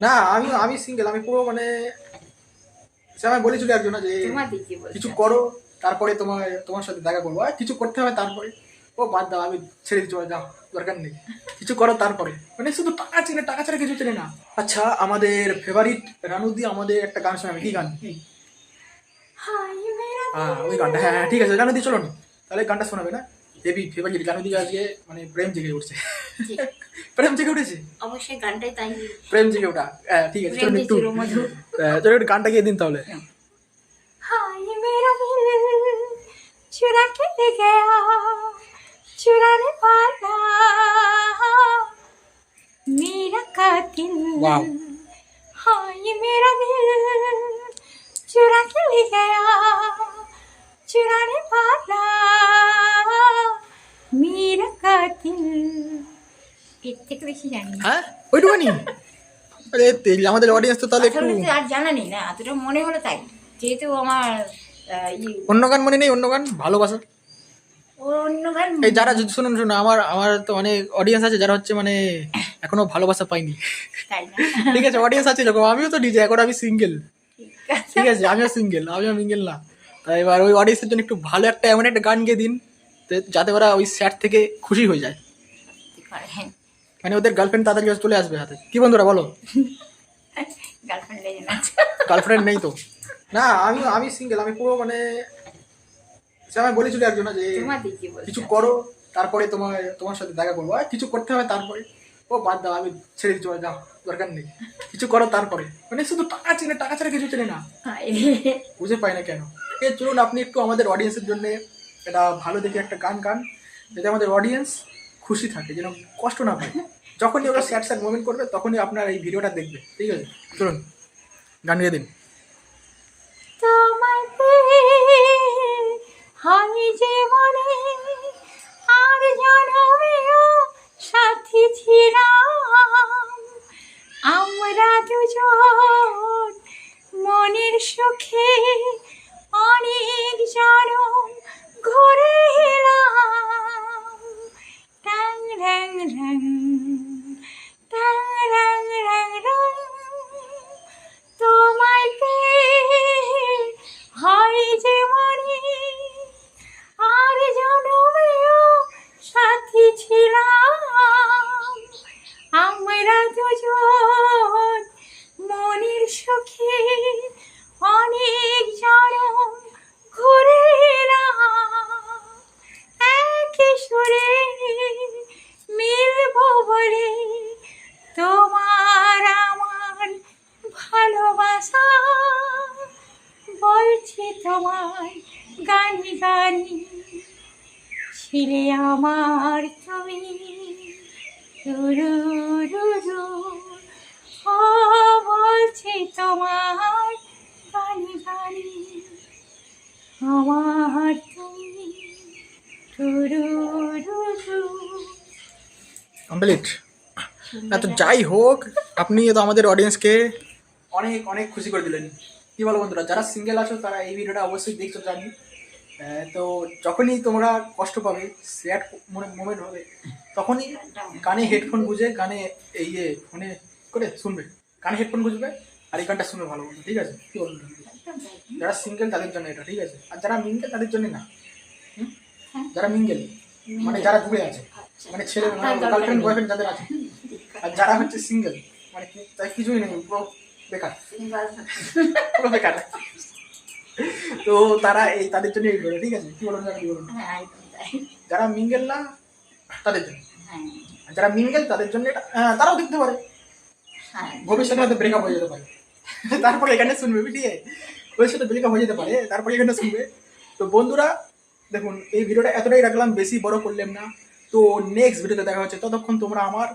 না আমি আমি সিঙ্গেল আমি পুরো মানে সে আমায় বলেছিল একজন যে কিছু করো তারপরে তোমার তোমার সাথে দেখা করব। আর কিছু করতে হবে তারপরে? ও বাদ দাও আমি ছেড়ে দিচ্ছি যাও দরকার নেই। কিছু করো তারপরে? মানে শুধু টাকা চেনে টাকা ছাড়া কিছু চেনে না। আচ্ছা আমাদের ফেভারিট রানুদি আমাদের একটা গান শোনাবে কি গান? হ্যাঁ ওই গানটা হ্যাঁ হ্যাঁ ঠিক আছে গান দিয়ে চলো না। তাহলে গানটা শোনাবে না? হেভি ফেভারিট গান দিয়ে আজকে মানে প্রেম জেগে উঠছে ঠিক। প্রেম জেগে উঠেছে অবশ্যই গানটাই তাই প্রেম জেগে ওঠা হ্যাঁ ঠিক আছে চলো প্রেম একটু চিরমধুর। হ্যাঁ, চলো একটু গানটা গিয়ে দিন তাহলে हाय मेरा दिल चुरा के ले गया चुराने वाला मेरा कातिल वाह। हाय मेरा दिल चुरा के ले गया चुराने वाला মীরা কাকিল। এর থেকে বেশি জানি হ্যাঁ? ওইটুকুনি? আরে তেল আমাদের অডিয়েন্স তো তাহলে আচ্ছা, একটু আর জানা নেই না এতটা মনে হলো তাই। যেহেতু আমার ইয়ে। অন্য গান মনে নেই অন্য গান ভালোবাসা। এই যারা শুনুন শুনুন আমার আমার তো অনেক অডিয়েন্স আছে যারা হচ্ছে মানে এখনও ভালোবাসা পাইনি ঠিক আছে অডিয়েন্স আছে এরকম আমিও তো ডিজে এখন আমি সিঙ্গেল ঠিক আছে। আমিও সিঙ্গেল আমিও সিঙ্গেল না। তাই এবার ওই অডিয়েন্সের জন্য একটু ভালো একটা এমন একটা গান গিয়ে দিন। যাতে ওরা ওই স্যাট থেকে খুশি হয়ে যায়। মানে ওদের গার্লফ্রেন্ড তাড়াতাড়ি চলে আসবে হাতে। কি বন্ধুরা বলো? গার্লফ্রেন্ড নেই তো। না আমি আমি সিঙ্গেল আমি পুরো মানে সে আমায় বলেছিল একজন যে কিছু করো তারপরে তোমার তোমার সাথে দেখা করব। কিছু করতে হবে তারপরে? ও বাদ দাও আমি ছেড়ে দিচ্ছি যাও দরকার নেই। কিছু করো তারপরে। মানে শুধু টাকা চেনে টাকা ছাড়া কিছু চেনে না। বুঝে পাই না কেন। এ চলুন আপনি একটু আমাদের অডিয়েন্সের জন্য এটা ভালো দেখে একটা গান গান, যাতে আমাদের অডিয়েন্স খুশি থাকে, যেন কষ্ট না পায়। যখনই ওরা স্যাড স্যাড মুভমেন্ট করবে, তখনই আপনার এই ভিডিওটা দেখবে, ঠিক আছে? চলুন, গান গিয়ে দিন। সাথী ছিলাম। আমরা দুজন মনের সুখে অনেক জনম ঘুরে এলাম। ট্যাং ঢ্যাং র্যাং বলছি তোমায় গানি গানি। ছিলে আমার তুমি। রু রু রু ও বলছি তোমার গানি গানি। আমার তুমি। রু রু রু রু। কমপ্লিট? না তো যাই হোক আপনি তো আমাদের অডিয়েন্সকে অনেক অনেক খুশি করে দিলেন। কি বলো বন্ধুরা যারা সিঙ্গেল আছো তারা এই ভিডিওটা অবশ্যই দেখছ জানি। তো যখনই তোমরা কষ্ট পাবে স্যাড মোমেন্ট হবে তখনই কানে হেডফোন গুঁজে গানে এই ইয়ে ফোনে করে শুনবে। কানে হেডফোন গুঁজবে আর এই গানটা শুনবে ভালো মতো ঠিক আছে? কি বলুন যারা সিঙ্গেল তাদের জন্য এটা ঠিক আছে? আর যারা মিঙ্গেল তাদের জন্য না যারা মিঙ্গেল মানে যারা দূরে আছে মানে ছেলে গার্লফ্রেন্ড বয়ফ্রেন্ড যাদের আছে। আর যারা হচ্ছে সিঙ্গেল মানে তাই কিছুই নেই পুরো বেকার। পুরো বেকার। তো তারা এই তাদের জন্য এই করে ঠিক আছে? কি বলুন কি বলুন হ্যাঁ যারা মিঙ্গেল না তাদের জন্য। হ্যাঁ। যারা মিঙ্গেল তাদের জন্য এটা হ্যাঁ, তারাও দেখতে পারে। ভবিষ্যতে হয়তো ব্রেকআপ হয়ে যেতে পারে। তারপরে এখানে শুনবে বুঝলিয়ে ভবিষ্যতে ব্রেকআপ হয়ে যেতে পারে তারপরে এখানে শুনবে। তো বন্ধুরা দেখুন এই ভিডিওটা এতটাই রাখলাম বেশি বড় করলাম না। তো নেক্সট ভিডিওতে দেখা হচ্ছে। ততক্ষণ তোমরা আমার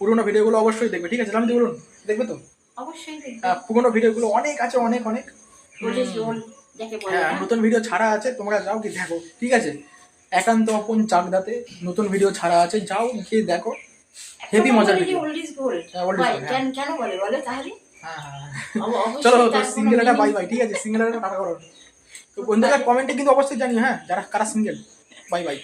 পুরোনো ভিডিওগুলো অবশ্যই দেখবে ঠিক আছে? রামজি বলুন দেখবে তো? অবশ্যই পুরোনো ভিডিওগুলো অনেক আছে অনেক অনেক। হ্যাঁ নতুন ভিডিও ছাড়া আছে তোমরা যাও কি দেখো ঠিক আছে? একান্ত আপন চাকদাতে নতুন ভিডিও ছাড়া আছে যাও গিয়ে দেখো। হেভি মজার ভিডিও gold। হ্যাঁ, হ্যাঁ। কেন- কেন বলে তাহলে? হ্যাঁ চলো তো সিঙ্গেলটা বাই বাই ঠিক আছে? সিঙ্গেলটা টাটা করো। বন্ধুরা কমেন্টে কিন্তু অবশ্যই জানিও হ্যাঁ যারা কারা সিঙ্গেল বাই বাই